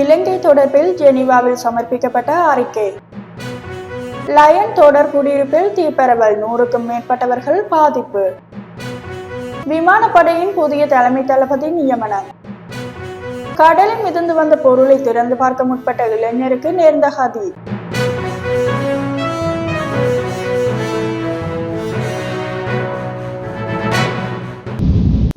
இலங்கை தொடர்பில் ஜெனீவாவில் சமர்ப்பிக்கப்பட்ட அறிக்கை. லயன் தொடர் குடியிருப்பில் தீப்பரவல் நூறுக்கும் மேற்பட்டவர்கள் பாதிப்பு. விமானப்படையின் புதிய தலைமை தளபதி நியமனம். கடலில் மிதந்து வந்த பொருளை திறந்து பார்க்க முற்பட்ட இளைஞருக்கு நேர்ந்த கதி.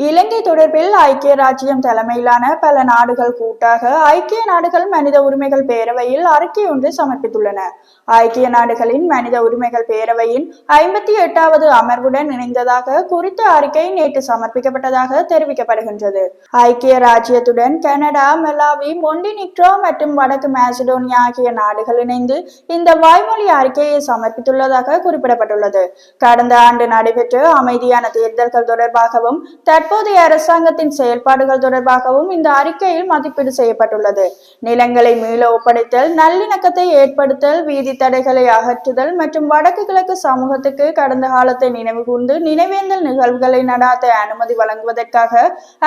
இலங்கை தொடர்பில் ஐக்கிய ராஜ்யம் தலைமையிலான பல நாடுகள் கூட்டாக ஐக்கிய நாடுகள் மனித உரிமைகள் பேரவையில் அறிக்கை ஒன்று சமர்ப்பித்துள்ளன. ஐக்கிய நாடுகளின் மனித உரிமைகள் பேரவையின் ஐம்பத்தி எட்டாவது அமர்வுடன் இணைந்ததாக குறித்த அறிக்கை நேற்று சமர்ப்பிக்கப்பட்டதாக தெரிவிக்கப்படுகின்றது. ஐக்கிய ராஜ்யத்துடன் கனடா மெலாவி மொண்டினிக்ரோ மற்றும் வடக்கு மேசடோனியா ஆகிய நாடுகள் இணைந்து இந்த வாய்மொழி அறிக்கையை சமர்ப்பித்துள்ளதாக குறிப்பிடப்பட்டுள்ளது. கடந்த ஆண்டு நடைபெற்ற அமைதியான தேர்தல்கள் தொடர்பாகவும் தற்போது தற்போதைய அரசாங்கத்தின் செயல்பாடுகள் தொடர்பாகவும் இந்த அறிக்கையில் மதிப்பீடு செய்யப்பட்டுள்ளது. நிலங்களை மீள ஒப்படைத்தல் நல்லிணக்கத்தை ஏற்படுத்தல் வீதி தடைகளை அகற்றுதல் மற்றும் வடக்கு கிழக்கு சமூகத்துக்கு கடந்த காலத்தை நினைவு கூர்ந்து நினைவேந்தல் நிகழ்வுகளை நடாத்த அனுமதி வழங்குவதற்காக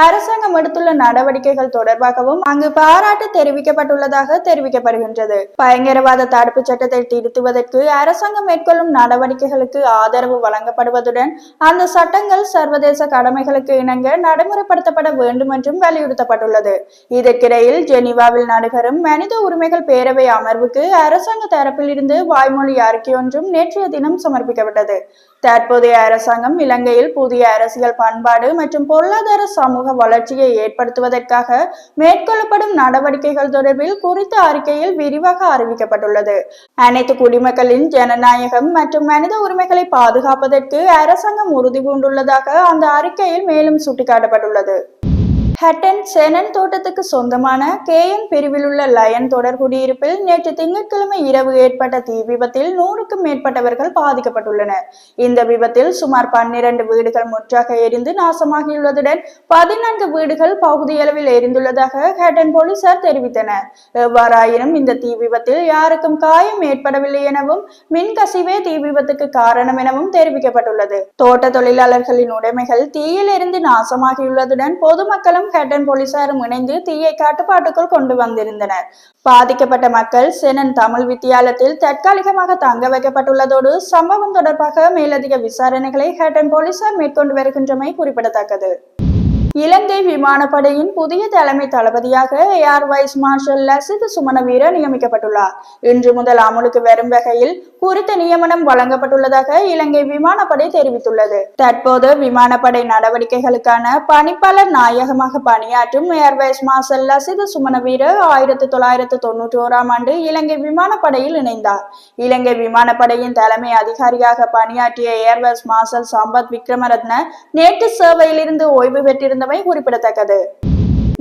அரசாங்கம் எடுத்துள்ள நடவடிக்கைகள் தொடர்பாகவும் அங்கு பாராட்டு தெரிவிக்கப்பட்டுள்ளதாக தெரிவிக்கப்படுகின்றது. பயங்கரவாத தடுப்பு சட்டத்தை திருத்துவதற்கு அரசாங்கம் மேற்கொள்ளும் நடவடிக்கைகளுக்கு ஆதரவு வழங்கப்படுவதுடன் அந்த சட்டங்கள் சர்வதேச கடமைகளுக்கு இணங்க நடைமுறைப்படுத்தப்பட வேண்டும் என்றும் வலியுறுத்தப்பட்டுள்ளது. இதற்கிடையில் ஜெனீவாவில் நடைபெறும் மனித உரிமைகள் பேரவை அமர்வுக்கு அரசாங்க தரப்பில் இருந்து வாய்மொழி அறிக்கை ஒன்றும் நேற்றைய தினம் சமர்ப்பிக்கப்பட்டது. தற்போதைய அரசாங்கம் இலங்கையில் புதிய அரசியல் பண்பாடு மற்றும் பொருளாதார சமூக வளர்ச்சியை ஏற்படுத்துவதற்காக மேற்கொள்ளப்படும் நடவடிக்கைகள் தொடர்பில் குறித்த அறிக்கையில் விரிவாக அறிவிக்கப்பட்டுள்ளது. அனைத்து குடிமக்களின் ஜனநாயகம் மற்றும் மனித உரிமைகளை பாதுகாப்பதற்கு அரசாங்கம் உறுதி பூண்டுள்ளதாக அந்த அறிக்கையில் மேலும் சுட்டிக்காட்டப்பட்டுள்ளது. ஹட்டன் செனன் தோட்டத்துக்கு சொந்தமான கேஎன் பிரிவில் உள்ள லயன் தொடர் குடியிருப்பில் நேற்று திங்கட்கிழமை இரவு ஏற்பட்ட தீ விபத்தில் நூறுக்கும் மேற்பட்டவர்கள் பாதிக்கப்பட்டுள்ளனர். இந்த விபத்தில் சுமார் பன்னிரண்டு வீடுகள் முற்றாக எரிந்து நாசமாகியுள்ளதுடன் பதினான்கு வீடுகள் பகுதியளவில் எரிந்துள்ளதாக ஹட்டன் போலீசார் தெரிவித்தனர். எவ்வாறாயினும் இந்த தீ விபத்தில் யாருக்கும் காயம் ஏற்படவில்லை எனவும் மின் கசிவே தீ விபத்துக்கு காரணம் எனவும் தெரிவிக்கப்பட்டுள்ளது. தோட்ட தொழிலாளர்களின் உடைமைகள் தீயில் இருந்து நாசமாகியுள்ளதுடன் பொதுமக்களும் ஹட்டன் போலீசாரும் இணைந்து தீயை கட்டுப்பாட்டுக்குள் கொண்டு வந்திருந்தனர். பாதிக்கப்பட்ட மக்கள் செனன் தமிழ் வித்தியாலயத்தில் தற்காலிகமாக தங்க வைக்கப்பட்டுள்ளதோடு சம்பவம் தொடர்பாக மேலதிக விசாரணைகளை ஹட்டன் போலீசார் மேற்கொண்டு வருகின்றமை குறிப்பிடத்தக்கது. இலங்கை விமானப்படையின் புதிய தலைமை தளபதியாக air vice marshal Lasith Sumanaweera நியமிக்கப்பட்டுள்ளார். இன்று முதல் அமலுக்கு வரும் வகையில் குறித்த நியமனம் வழங்கப்பட்டுள்ளதாக இலங்கை விமானப்படை தெரிவித்துள்ளது. தற்போது விமானப்படை நடவடிக்கைகளுக்கான பணிப்பாளர் நாயகமாக பணியாற்றும் air vice marshal Lasith Sumanaweera ஆயிரத்தி தொள்ளாயிரத்து தொன்னூற்றி ஓராம் ஆண்டு இலங்கை விமானப்படையில் இணைந்தார். இலங்கை விமானப்படையின் தலைமை அதிகாரியாக பணியாற்றிய ஏர்வைஸ் மார்ஷல் சம்பத் விக்ரமரத்ன நேற்று சேவையிலிருந்து ஓய்வு பெற்றிருந்த இருந்தமை குறிப்பிடத்தக்கது.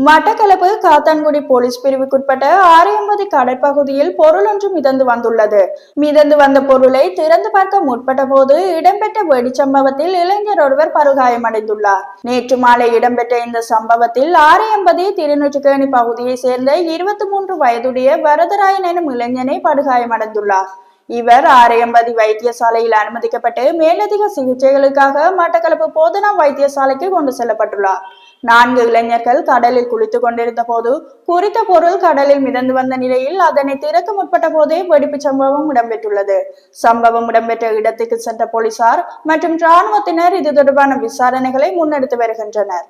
மட்டக்களப்பு காத்தான்குடி போலீஸ் பிரிவுக்குட்பட்ட ஆரையம்பதி கடற்பகுதியில் பொருள் ஒன்று மிதந்து வந்துள்ளது. மிதந்து வந்த பொருளை திறந்து பார்க்க முற்பட்ட போது இடம்பெற்ற வெடிச்சம்பவத்தில் இளைஞர் ஒருவர் பருகாயமடைந்துள்ளார் நேற்று மாலை இடம்பெற்ற இந்த சம்பவத்தில் ஆரையம்பதி திருநூற்றுக்கேணி பகுதியை சேர்ந்த இருபத்தி மூன்று வயதுடைய வரதராயன் எனும் இளைஞனை படுகாயமடைந்துள்ளார். இவர் ஆரையம்பதி வைத்தியசாலையில் அனுமதிக்கப்பட்டு மேலதிக சிகிச்சைகளுக்காக மட்டக்களப்பு போதனா வைத்தியசாலைக்கு கொண்டு செல்லப்பட்டுள்ளார். நான்கு இளைஞர்கள் கடலில் குளித்துக் கொண்டிருந்த போது குறித்த பொருள் கடலில் மிதந்து வந்த நிலையில் அதனை திறக்க முற்பட்ட போதே வெடிப்பு சம்பவம் இடம்பெற்றுள்ளது. சம்பவம் இடம்பெற்ற இடத்துக்கு சென்ற போலீசார் மற்றும் இராணுவத்தினர் இது தொடர்பான விசாரணைகளை முன்னெடுத்து வருகின்றனர்.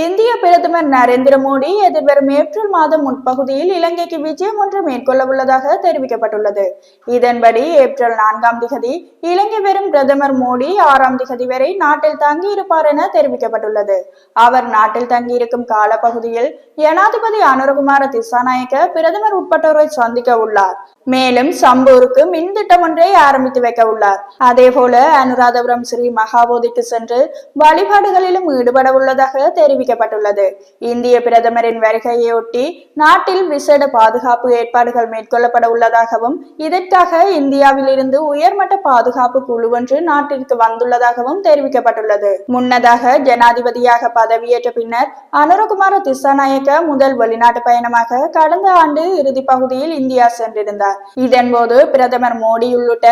இந்திய பிரதமர் நரேந்திர மோடி எதிர்வரும் ஏப்ரல் மாதம் முன்பகுதியில் இலங்கைக்கு விஜயம் ஒன்று மேற்கொள்ள உள்ளதாக தெரிவிக்கப்பட்டுள்ளது. இதன்படி ஏப்ரல் நான்காம் திகதி இலங்கை வரும் பிரதமர் மோடி ஆறாம் திகதி வரை நாட்டில் தங்கியிருப்பார் என தெரிவிக்கப்பட்டுள்ளது. அவர் நாட்டில் தங்கியிருக்கும் காலப்பகுதியில் ஜனாதிபதி அனுரகுமார திசாநாயக்க பிரதமர் உட்பட்டோரை சந்திக்க உள்ளார். மேலும் சம்பூருக்கு மின் திட்டம் ஒன்றை ஆரம்பித்து வைக்க உள்ளார். அதே போல அனுராதபுரம் ஸ்ரீ மகாபோதிக்கு சென்று வழிபாடுகளிலும் ஈடுபட உள்ளதாக தெரிவிக்கப்பட்டுள்ளது இந்திய பிரதமரின் வருகையொட்டி நாட்டில் விசேட பாதுகாப்பு ஏற்பாடுகள் மேற்கொள்ளப்பட உள்ளதாகவும் இதற்காக இந்தியாவிலிருந்து உயர்மட்ட பாதுகாப்பு குழு ஒன்று நாட்டிற்கு வந்துள்ளதாகவும் தெரிவிக்கப்பட்டுள்ளது. முன்னதாக ஜனாதிபதியாக பதவியேற்ற பின்னர் அனுரகுமார திசாநாயக்க முதல் வெளிநாட்டு பயணமாக கடந்த ஆண்டு இறுதி பகுதியில் இந்தியா சென்றிருந்தார். இதன்போது பிரதமர் மோடி உள்ளிட்ட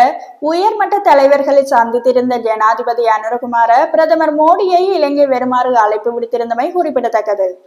உயர்மட்ட தலைவர்களை சந்தித்திருந்த ஜனாதிபதி அனுரகுமார பிரதமர் மோடியை இலங்கை வருமாறு அழைப்பு விடுத்திருந்தமை குறிப்பிடத்தக்கது.